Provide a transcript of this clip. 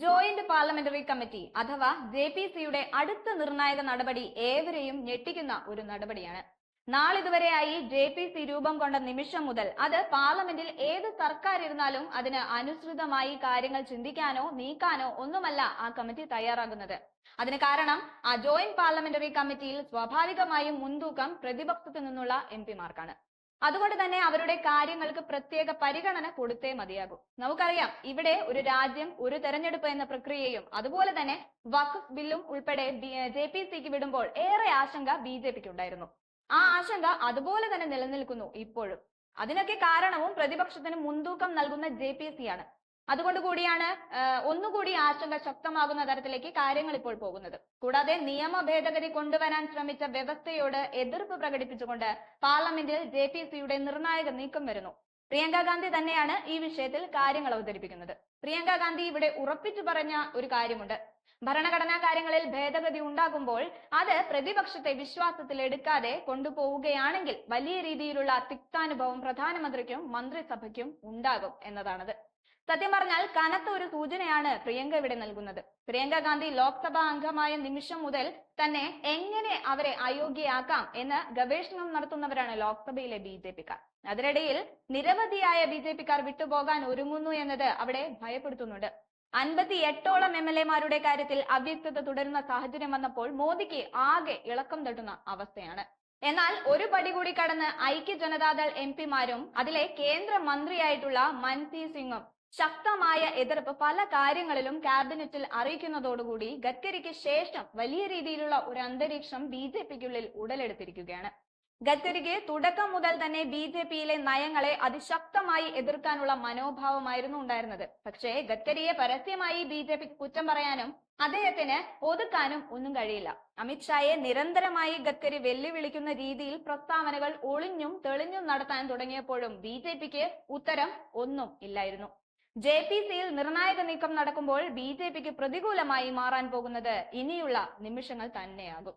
Joint parliamentary committee അഥവാ J P സിയുടെ അടുത്ത നിർണായക നടപടി ഏവരെയും ഞെട്ടിക്കുന്ന ഒരു നടപടിയാണ്. നാളിതുവരെയായി ജെ പി സി രൂപം കൊണ്ട നിമിഷം മുതൽ അത് പാർലമെന്റിൽ ഏത് സർക്കാർ ഇരുന്നാലും അതിന് അനുസൃതമായി കാര്യങ്ങൾ ചിന്തിക്കാനോ നീക്കാനോ ഒന്നുമല്ല ആ കമ്മിറ്റി തയ്യാറാകുന്നത്. അതിന് കാരണം ആ ജോയിന്റ് പാർലമെന്ററി കമ്മിറ്റിയിൽ സ്വാഭാവികമായും മുൻതൂക്കം പ്രതിപക്ഷത്തു നിന്നുള്ള എം പിമാർക്കാണ് അതുകൊണ്ട് തന്നെ അവരുടെ കാര്യങ്ങൾക്ക് പ്രത്യേക പരിഗണന കൊടുത്തേ മതിയാകൂ. നമുക്കറിയാം ഇവിടെ ഒരു രാജ്യം ഒരു തെരഞ്ഞെടുപ്പ് എന്ന പ്രക്രിയയും അതുപോലെ തന്നെ വഖഫ് ബില്ലും ഉൾപ്പെടെ ജെ പി സിക്ക് വിടുമ്പോൾ ഏറെ ആശങ്ക ബി ജെ പിക്ക് ഉണ്ടായിരുന്നു ആ ആശങ്ക അതുപോലെ തന്നെ നിലനിൽക്കുന്നു ഇപ്പോഴും. അതിനൊക്കെ കാരണവും പ്രതിപക്ഷത്തിന് മുൻതൂക്കം നൽകുന്ന ജെ പി സി ആണ്. അതുകൊണ്ട് കൂടിയാണ് ഒന്നുകൂടി ആശങ്ക ശക്തമാകുന്ന തരത്തിലേക്ക് കാര്യങ്ങൾ ഇപ്പോൾ പോകുന്നത്. കൂടാതെ നിയമ ഭേദഗതി കൊണ്ടുവരാൻ ശ്രമിച്ച വ്യവസ്ഥയോട് എതിർപ്പ് പ്രകടിപ്പിച്ചുകൊണ്ട് പാർലമെന്റിൽ ജെ പി സിയുടെ നിർണായക നീക്കം വരുന്നു. പ്രിയങ്ക ഗാന്ധി തന്നെയാണ് ഈ വിഷയത്തിൽ കാര്യങ്ങൾ അവതരിപ്പിക്കുന്നത്. പ്രിയങ്ക ഗാന്ധി ഇവിടെ ഉറപ്പിച്ചു പറഞ്ഞ ഒരു കാര്യമുണ്ട്. ഭരണഘടനാ കാര്യങ്ങളിൽ ഭേദഗതി ഉണ്ടാകുമ്പോൾ അത് പ്രതിപക്ഷത്തെ വിശ്വാസത്തിൽ എടുക്കാതെ കൊണ്ടുപോവുകയാണെങ്കിൽ വലിയ രീതിയിലുള്ള തിക്താനുഭവം പ്രധാനമന്ത്രിക്കും മന്ത്രിസഭയ്ക്കും ഉണ്ടാകും എന്നതാണത്. സത്യം പറഞ്ഞാൽ കനത്ത ഒരു സൂചനയാണ് പ്രിയങ്ക ഇവിടെ നൽകുന്നത്. പ്രിയങ്ക ഗാന്ധി ലോക്സഭാ അംഗമായ നിമിഷം മുതൽ തന്നെ എങ്ങനെ അവരെ അയോഗ്യയാക്കാം എന്ന് ഗവേഷണം നടത്തുന്നവരാണ് ലോക്സഭയിലെ ബി ജെ പിക്കാർ. അതിനിടയിൽ നിരവധിയായ ബി ജെ പിക്കാർ വിട്ടുപോകാൻ ഒരുങ്ങുന്നു എന്നത് അവിടെ ഭയപ്പെടുത്തുന്നുണ്ട്. അൻപത്തി എട്ടോളം എം എൽ എമാരുടെ കാര്യത്തിൽ അവ്യക്തത തുടരുന്ന സാഹചര്യം വന്നപ്പോൾ മോദിക്ക് ആകെ ഇളക്കം തട്ടുന്ന അവസ്ഥയാണ്. എന്നാൽ ഒരു പടി കൂടി കടന്ന് ഐക്യ ജനതാദൾ എം പിമാരും അതിലെ കേന്ദ്ര മന്ത്രിയായിട്ടുള്ള മൻസി സിംഗും ശക്തമായ എതിർപ്പ് പല കാര്യങ്ങളിലും ക്യാബിനറ്റിൽ അറിയിക്കുന്നതോടുകൂടി ഗഡ്കരിക്ക് ശേഷം വലിയ രീതിയിലുള്ള ഒരു അന്തരീക്ഷം ബി ജെ പിക്കുള്ളിൽ ഉടലെടുത്തിരിക്കുകയാണ്. ഗഡ്കരിക്ക് തുടക്കം മുതൽ തന്നെ ബി ജെ പിയിലെ നയങ്ങളെ അതിശക്തമായി എതിർക്കാനുള്ള മനോഭാവമായിരുന്നു ഉണ്ടായിരുന്നത്. പക്ഷേ ഗഡ്കരിയെ പരസ്യമായി ബി ജെ പി കുറ്റം പറയാനും അദ്ദേഹത്തിന് ഒതുക്കാനും ഒന്നും കഴിയില്ല. അമിത്ഷായെ നിരന്തരമായി ഗഡ്കരി വെല്ലുവിളിക്കുന്ന രീതിയിൽ പ്രസ്താവനകൾ ഒളിഞ്ഞും തെളിഞ്ഞും നടത്താൻ തുടങ്ങിയപ്പോഴും ബി ജെ പിക്ക് ഉത്തരം ഒന്നും ഇല്ലായിരുന്നു. ജെ പി സിയിൽ നിർണായക നീക്കം നടക്കുമ്പോൾ ബി ജെ പിക്ക് പ്രതികൂലമായി മാറാൻ പോകുന്നത് ഇനിയുള്ള നിമിഷങ്ങൾ തന്നെയാകും.